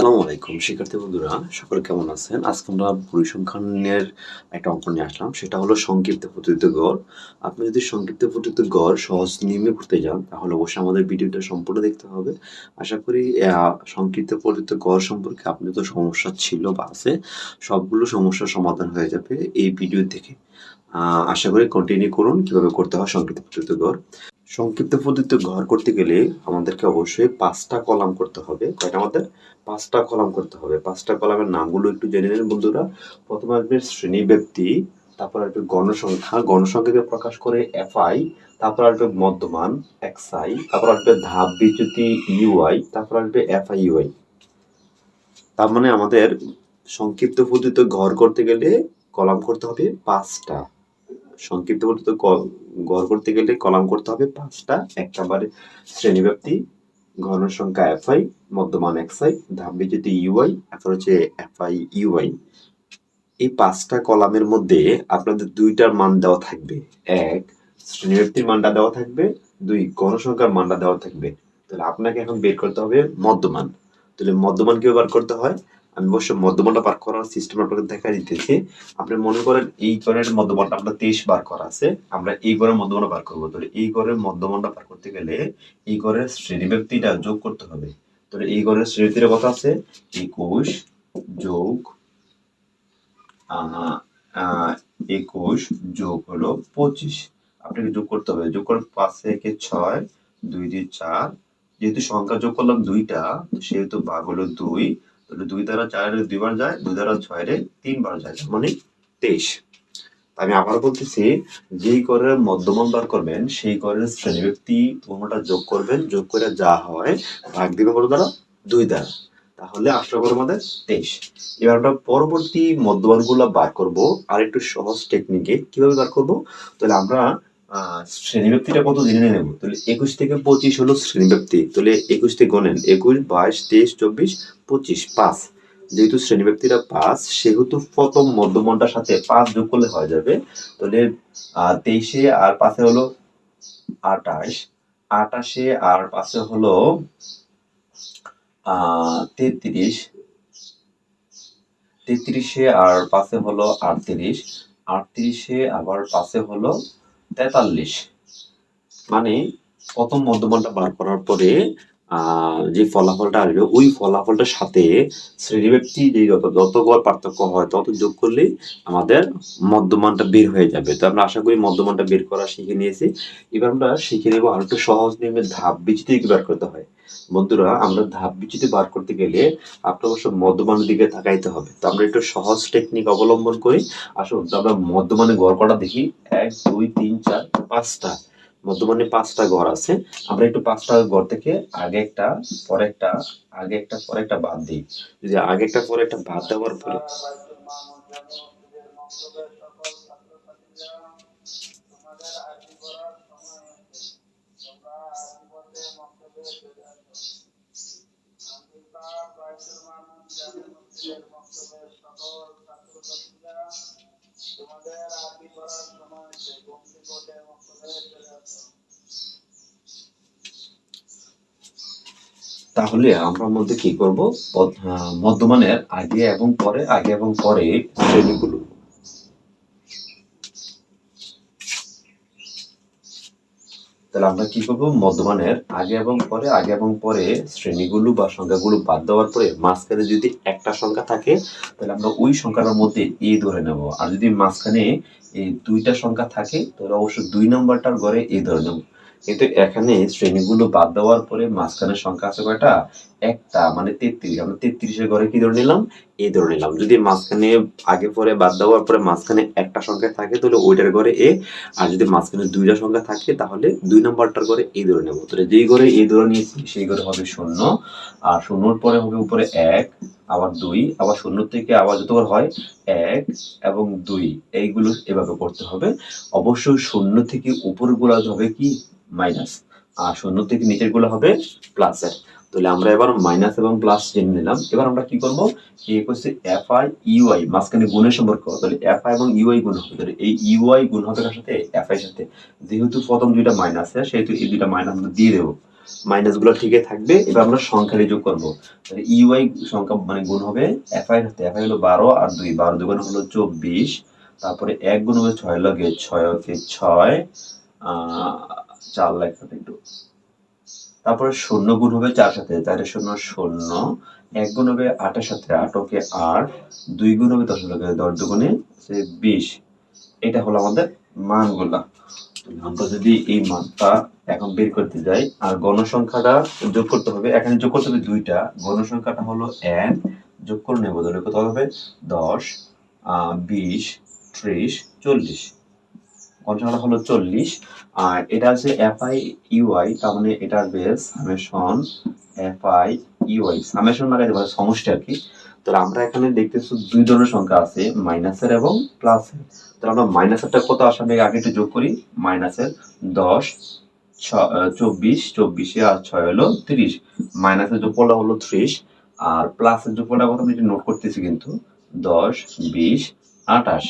আসসালামু আলাইকুম। শিক্ষার্থী বন্ধুরা, সকলে কেমন আছেন? আজকে আমরা পরিসংখ্যানের একটা অঙ্ক নিয়ে আসলাম। সেটা হলো সংক্ষিপ্ত পদ্ধতিতে গড়। আপনি যদি সংক্ষিপ্ত পদ্ধতিতে গড় সহজ নিয়মে করতে যান, তাহলে অবশ্যই আমাদের ভিডিওটা সম্পূর্ণ দেখতে হবে। আশা করি সংক্ষিপ্ত পদ্ধতিতে গড় সম্পর্কে আপনি তো সমস্যা ছিল বা আছে, সবগুলো সমস্যার সমাধান হয়ে যাবে এই ভিডিও থেকে আশা করি কন্টিনিউ করুন। কীভাবে করতে হয় সংক্ষিপ্ত পদ্ধতিতে গড়? সংক্ষিপ্ত পদ্ধতিতে ঘর করতে গেলে আমাদেরকে অবশ্যই পাঁচটা কলাম করতে হবে। কয়টা আমাদের? পাঁচটা কলাম করতে হবে। পাঁচটা কলামের নামগুলো একটু জেনে নিন বন্ধুরা। প্রথমে আসবে শ্রেণি ব্যক্তি, তারপর আসবে গণসংখ্যা গণসংখ্যাকে প্রকাশ করে এফআই তারপর আসবে মধ্যমান এক্সআই তারপর আসবে ধাপ, বিচ্যুতি ইউআই তারপর আসবে এফআই ইউআই তার মানে আমাদের সংক্ষিপ্ত পদ্ধতিতে ঘর করতে গেলে কলাম করতে হবে পাঁচটা। সংক্ষিপ্ত পদ্ধতিতে ক- ঘর করতে গেলে কলাম করতে হবে পাঁচটা। এক নম্বরে শ্রেণীব্যাপ্তি ঘন সংখ্যা এফআই মধ্যমান এক্সআই ধাপ বিচ্যুতি ইউআই তারপর হচ্ছে এফআই ইউআই এই পাঁচটা কলামের মধ্যে আপনাদের দুইটার মান দেওয়া থাকবে। এক, শ্রেণীব্যাপ্তির মানটা দেওয়া থাকবে। দুই গণসংখ্যার মানটা দেওয়া থাকবে। তাহলে আপনাকে এখন বের করতে হবে মধ্যমান। তাহলে মধ্যমান কীভাবে বার করতে হয়? আমি অবশ্য মধ্যমানটা বার করার সিস্টেম আপনাকে দেখা দিতেছি। আপনি মনে করেন এই ঘরের আমরা তেইশ বার করা আছে, আমরা এই ঘরের করব। তাহলে এই ঘরের করতে গেলে এই ঘরের যোগ করতে হবে। তাহলে এই ঘরের শ্রেণীতে কত আছে, একুশ যোগ একুশ যোগ হলো পঁচিশ। আপনাকে যোগ করতে হবে। যোগ করে পাঁচ থেকে ছয়, দুই দুই, চার। যেহেতু সংখ্যা যোগ করলাম দুইটা সেহেতু ভাগ হলো দুই। তাহলে দুই দ্বারা চারের দুইবার যায়, দুই দ্বারা ছয়ের তিনবার যায় মানে তেইশ। আমি আবার বলতেছি, যেই করের মধ্যমান বার করবেন, সেই করের শ্রেণীব্যক্তি তোমরা যোগ করবেন, যোগ করে যা হয়, ভাগ দিবে কত দ্বারা? দুই দ্বারা। তাহলে আসলে করে আমাদের? তেইশ। এবার আমরা পরবর্তী মধ্যমানগুলো বার করব আর একটু সহজ টেকনিকে কীভাবে বার করব? তাহলে আমরা শ্রেণীব্যক্তিটা কত জেনে নেব? তাহলে একুশ থেকে পঁচিশ হলো শ্রেণীব্যক্তি। তাহলে একুশ থেকে গণেন, একুশ, বাইশ, তেইশ, চব্বিশ, পঁচিশ, পাঁচ। যেহেতু শ্রেণীব্যক্তিটা পাঁচ, সেহেতু প্রথম মধ্যমনটার সাথে পাঁচ যোগ করলে হয়ে যাবে। তাহলে তেইশে আর পাঁচে হলো আটাশ আটাশে আর পাঁচে হলো তেত্রিশ। তেত্রিশে আর পাশে হলো আটত্রিশ। আটত্রিশে আবার পাশে হলো তেতাল্লিশ। মানে প্রথম মধ্যমানটা বার করার পরে যে ফলাফলটা আসবে, ওই ফলাফলটার সাথে শ্রেণীব্যক্তি যে যত যত গড় পার্থক্য হয়, তত যোগ করলে আমাদের মধ্যমানটা বের হয়ে যাবে। তো আমরা আশা করি মধ্যমানটা বের করা শিখে নিয়েছি। এবার আমরা শিখে নেব আর একটু সহজ নিয়মে ধাপ বিচিতে বার করতে হয়। বন্ধুরা, আমরা ধাপ বিচিতে বার করতে গেলে আপনার অবশ্য মধ্যমানের দিকে তাকাইতে হবে। তো আমরা একটু সহজ টেকনিক অবলম্বন করি। আসুন আমরা মধ্যমানে ঘর কটা দেখি। এক, দুই, তিন, চার, পাঁচটা। মধ্যমানে পাঁচটা ঘর আছে। আমরা একটু পাঁচটা ঘর থেকে আগে একটা পরে একটা আগে একটা পরে একটা বাদ দিই। যদি আগে একটা পরে একটা বাদ দেওয়ার ফলে তাহলে আমরা মধ্যে কি করব? মধ্যমানের আগে এবং পরে, আগে এবং পরে শ্রেণীগুলো। তাহলে আমরা কি করব? মধ্যমানের আগে এবং পরে, আগে এবং পরে শ্রেণীগুলো বা সংখ্যাগুলো বাদ দেওয়ার পরে মাঝখানে যদি একটা সংখ্যা থাকে, তাহলে আমরা ওই সংখ্যাটার মধ্যে এ ধরে নেব। আর যদি মাঝখানে এই দুইটা সংখ্যা থাকে, তাহলে অবশ্যই দুই নাম্বারটার ঘরে এ ধরে নেব। কিন্তু এখানে শ্রেণীগুলো বাদ দেওয়ার পরে মাঝখানে সংখ্যা আছে কয়টা? একটা মানে তেত্রিশ। আমরা তেত্রিশের ঘরে কি ধরে নিলাম? এ ধরে নিলাম। যদি মাঝখানে আগে পরে বাদ দেওয়ার পরে মাঝখানে একটা সংখ্যা থাকে, তাহলে ওইটার ঘরে এ। আর যদি মাঝখানে দুইটা সংখ্যা থাকে, তাহলে দুই নম্বরটার ঘরে এই ধরে নেব। তাহলে যেই ঘরে এই ধরে নিয়েছি, সেই ঘরে হবে শূন্য। আর শূন্যর পরে হবে উপরে এক, আবার দুই, আবার শূন্য থেকে আবার যতবার হয়, এক এবং দুই। এইগুলো এভাবে করতে হবে। অবশ্যই শূন্য থেকে উপরগুলো হবে কি? মাইনাস আর শূন্য থেকে নিচেরগুলো হবে প্লাসের তাহলে আমরা এবার মাইনাস এবং প্লাস জেনে নিলাম। এবার আমরা কি করব? কি করছে? এফ আই ইউআই মাঝখানে গুণের সম্পর্ক। তাহলে এফ আই এবং ইউআই গুণ হবে। তাহলে এই ইউআই গুণ হবে কার সাথে? এফ আই সাথে। যেহেতু প্রথম দুইটা মাইনাস আছে, সেহেতু এই দুইটা মাইনাস আমরা দিয়ে দেবো। মাইনাসগুলো ঠিকই থাকবে। এবার আমরা সংখ্যাটি যোগ করব। তাহলে ইউআই সংখ্যা মানে গুণ হবে এফআই এর সাথে। এফ আই হলো বারো আর দুই। বারো দুগুণ হলো চব্বিশ। তারপরে এক গুণ হবে ছয়, লগে ছয় ছয়। চার লেখা একটু তারপরে শূন্য গুণ হবে চার সাথে চারের শূন্য শূন্য, এক গুণ হবে আটের সাথে, আট ওকে আট, দুই গুণ হবে দশ লগে দশ দুগুণে বিশ। এটা হলো আমাদের মানগুলা। আমরা যদি এই মানটা এখন বের করতে যাই, আর গণসংখ্যাটা যোগ করতে হবে, এখানে যোগ করতে হবে দুইটা। গণসংখ্যাটা হলো এক, যোগ করে নেব, তাহলে কত হবে? দশ বিশ, ত্রিশ, চল্লিশ। গণসংখ্যাটা হলো চল্লিশ। আর এটা আছে এফ আই ইউআই তার মানে এটা আসবে summation F I UI summation মানে যেটা সমষ্টি আর কি। তাহলে আমরা এখানে দেখতেছি দুই ধরনের সংখ্যা আছে মাইনাসের এবং প্লাসের তাহলে আমরা মাইনাসেরটা কত আসবে আগে একটু যোগ করি। মাইনাসের দশ, ছ- চব্বিশ, চব্বিশে আর ছয় হলো তিরিশ। মাইনাসের যোগফলটা হলো ত্রিশ, আর প্লাসের যোগফলটা কথা আমি নোট করতেছি কিন্তু, দশ, বিশ, আঠাশ।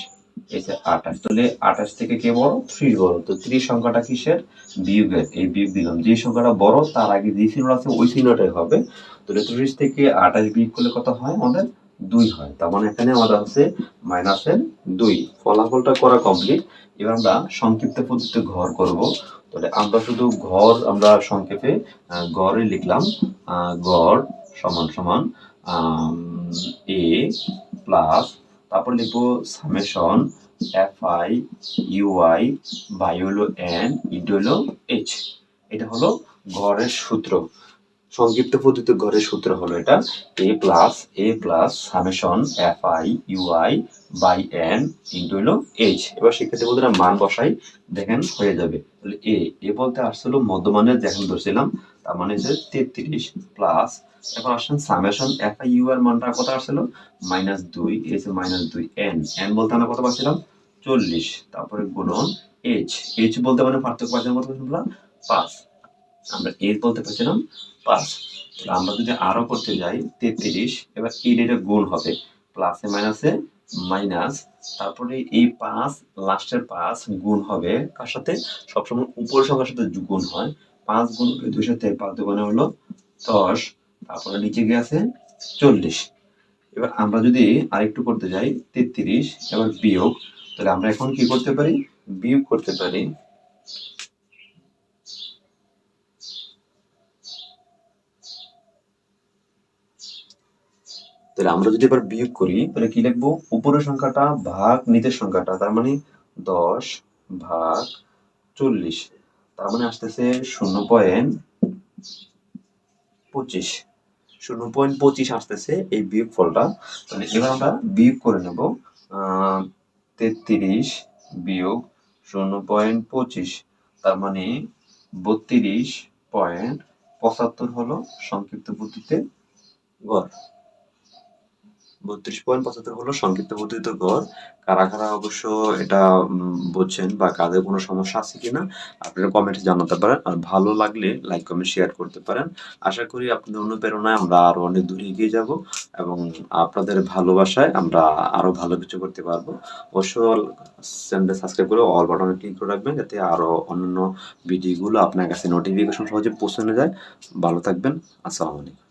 এই যে আঠাশ। তাহলে আঠাশ থেকে কে বড়? ত্রিশ বড়। তো ত্রিশ সংখ্যাটা কিসের? বিয়োগের। এই বিয়োগ দিলাম। যে সংখ্যাটা বড়, তার আগে যে চিহ্ন আছে, ওই চিহ্নটাই হবে। তাহলে ত্রিশ থেকে আঠাশ বিয়োগ করলে কত হয়? আমাদের দুই হয়। তার মানে এখানে আমাদের হচ্ছে মাইনাসের দুই। ফলাফলটা করা কমপ্লিট এবার আমরা সংক্ষিপ্ত পদ্ধতিতে ঘর করব। তাহলে আমরা শুধু ঘর আমরা সংক্ষেপে গড়ে লিখলাম গড় সমান সমান এ প্লাস তারপর লিখব summation F I UI by হলো এন হলো এইচ এটা হলো গড়ের সূত্র। সংক্ষিপ্ত পদ্ধতিতে গড়ের সূত্র হলো এটা। A plus A plus summation F I UI by N into হলো এইচ এবার শিক্ষার্থী বন্ধুরা মান বসাই, দেখেন হয়ে যাবে। তাহলে এ এ বলতে আসছিল মধ্যমানের, যেখানে ধরছিলাম, তার মানে হচ্ছে তেত্রিশ প্লাস এখন আসছেন সামেশন এফ আই ইউ এর মানটা কত আসছিল? মাইনাস দুই যে মাইনাস দুই এন এন বলতে আমরা কত পাচ্ছিলাম? চল্লিশ। তারপরে গুণন এইচ এইচ বলতে মানে পার্থক্য পাচ্ছিলাম কত পাচ্ছিলাম পাঁচ। আমরা এইচ বলতে পারছিলাম পাঁচ। তাহলে আমরা যদি আরও করতে যাই, তেত্রিশ, এবার এই এটা গুণ হবে। প্লাসে মাইনাসে মাইনাস তারপরে এই পাঁচ লাস্টের পাঁচ গুণ হবে কার সাথে? সবসময় উপরের সংখ্যার সাথে গুণ হয়। পাঁচ গুণ দুই সাথে পাঁচ দুগুণে হলো দশ। তারপরে নিচে গেছে চল্লিশ। এবার আমরা যদি আরেকটু করতে যাই, তেত্রিশ, এবার বিয়োগ, তাহলে আমরা এখন কি করতে পারি? বিয়োগ করতে পারি তাহলে আমরা যদি এবার বিয়োগ করি, তাহলে কি লিখব? উপরের সংখ্যাটা ভাগ নিচের সংখ্যাটা, তার মানে দশ ভাগ চল্লিশ, তার মানে আসতেছে শূন্য পয়েন্ট পঁচিশ। শূন্য পয়েন্ট পঁচিশ আসতেছে এই বিয়োগ ফলটা। তাহলে এবার আমরা বিয়োগ করে নেব তেত্রিশ বিয়োগ শূন্য পয়েন্ট পঁচিশ, তার মানে বত্রিশ পয়েন্ট পঁচাত্তর হলো সংক্ষিপ্ত বুদ্ধিতে গড়। বত্রিশ পয়েন্ট পঁচাত্তর হলো সংক্ষিপ্ত পদ্ধতিতে গড়। কারা কারা অবশ্য এটা উম, বুঝছেন বা কাদের কোনো সমস্যা আছে কিনা আপনারা কমেন্টে জানাতে পারেন। আর ভালো লাগলে লাইক কমেন্ট শেয়ার করতে পারেন। আশা করি আপনাদের অনুপ্রেরণায় আমরা আরও অনেক দূরে এগিয়ে যাব এবং আপনাদের ভালোবাসায় আমরা আরও ভালো কিছু করতে পারব। অবশ্য চ্যানেলটা সাবস্ক্রাইব করে অল বাটনে ক্লিক করে রাখবেন যাতে আরও অন্যান্য ভিডিওগুলো আপনার কাছে নোটিফিকেশন সহজে পৌঁছানো যায়। ভালো থাকবেন। আসসালামু আলাইকুম।